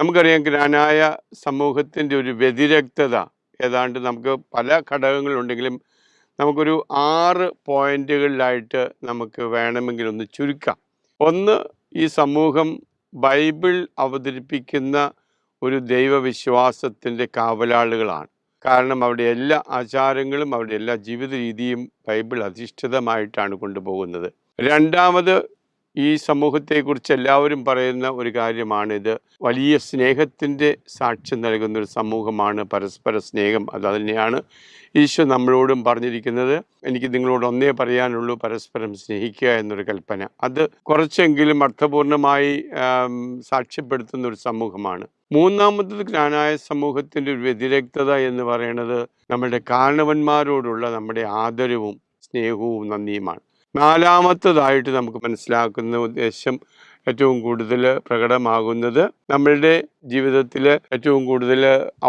നമുക്കറിയാം ഗ്രാനായ സമൂഹത്തിന്റെ ഒരു വ്യതിരക്തത. ഏതാണ്ട് നമുക്ക് പല ഘടകങ്ങളുണ്ടെങ്കിലും നമുക്കൊരു ആറ് പോയിന്റുകളിലായിട്ട് നമുക്ക് വേണമെങ്കിൽ ഒന്ന് ചുരുക്കാം. ഒന്ന് ഈ സമൂഹം ബൈബിൾ അവതരിപ്പിക്കുന്ന ഒരു ദൈവവിശ്വാസത്തിന്റെ കാവലാളുകളാണ്. കാരണം അവിടെ എല്ലാ ആചാരങ്ങളും അവിടെ എല്ലാ ജീവിത രീതിയും ബൈബിൾ അധിഷ്ഠിതമായിട്ടാണ് കൊണ്ടുപോകുന്നത്. രണ്ടാമത് ഈ സമൂഹത്തെക്കുറിച്ച് എല്ലാവരും പറയുന്ന ഒരു കാര്യമാണിത്. വലിയ സ്നേഹത്തിന്റെ സാക്ഷ്യം നൽകുന്ന ഒരു സമൂഹമാണ് പരസ്പര സ്നേഹം. അത് തന്നെയാണ് ഈശോ നമ്മളോടും പറഞ്ഞിരിക്കുന്നത്. എനിക്ക് നിങ്ങളോട് ഒന്നേ പറയാനുള്ളൂ പരസ്പരം സ്നേഹിക്കുക എന്നൊരു കൽപ്പന. അത് കുറച്ചെങ്കിലും അർത്ഥപൂർണമായി സാക്ഷ്യപ്പെടുത്തുന്ന ഒരു സമൂഹമാണ്. മൂന്നാമത്തത് ജ്ഞാനായ സമൂഹത്തിന്റെ ഒരു വ്യതിരക്തത എന്ന് പറയുന്നത് നമ്മുടെ കാരണവന്മാരോടുള്ള നമ്മുടെ ആദരവും സ്നേഹവും നന്ദിയുമാണ്. നാലാമത്തതായിട്ട് നമുക്ക് മനസ്സിലാക്കുന്ന ഉദ്ദേശം ഏറ്റവും കൂടുതൽ പ്രകടമാകുന്നത് നമ്മളുടെ ജീവിതത്തിൽ ഏറ്റവും കൂടുതൽ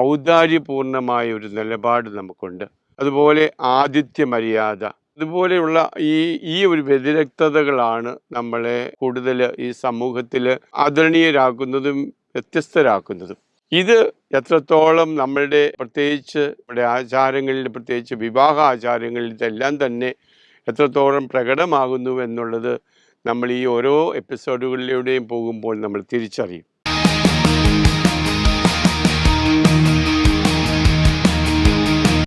ഔദാര്യപൂർണമായ ഒരു നിലപാട് നമുക്കുണ്ട്. അതുപോലെ ആതിഥ്യ മര്യാദ. ഇതുപോലെയുള്ള ഈ ഈ ഒരു വ്യതിരക്തതകളാണ് നമ്മളെ കൂടുതൽ ഈ സമൂഹത്തിൽ ആദരണീയരാക്കുന്നതും വ്യത്യസ്തരാക്കുന്നതും. ഇത് എത്രത്തോളം നമ്മളുടെ പ്രത്യേകിച്ച് നമ്മുടെ ആചാരങ്ങളിൽ പ്രത്യേകിച്ച് വിവാഹ ആചാരങ്ങളിൽ ഇതെല്ലാം തന്നെ എത്രത്തോളം പ്രകടമാകുന്നു എന്നുള്ളത് നമ്മൾ ഈ ഓരോ എപ്പിസോഡുകളിലൂടെയും പോകുമ്പോൾ നമ്മൾ തിരിച്ചറിയും.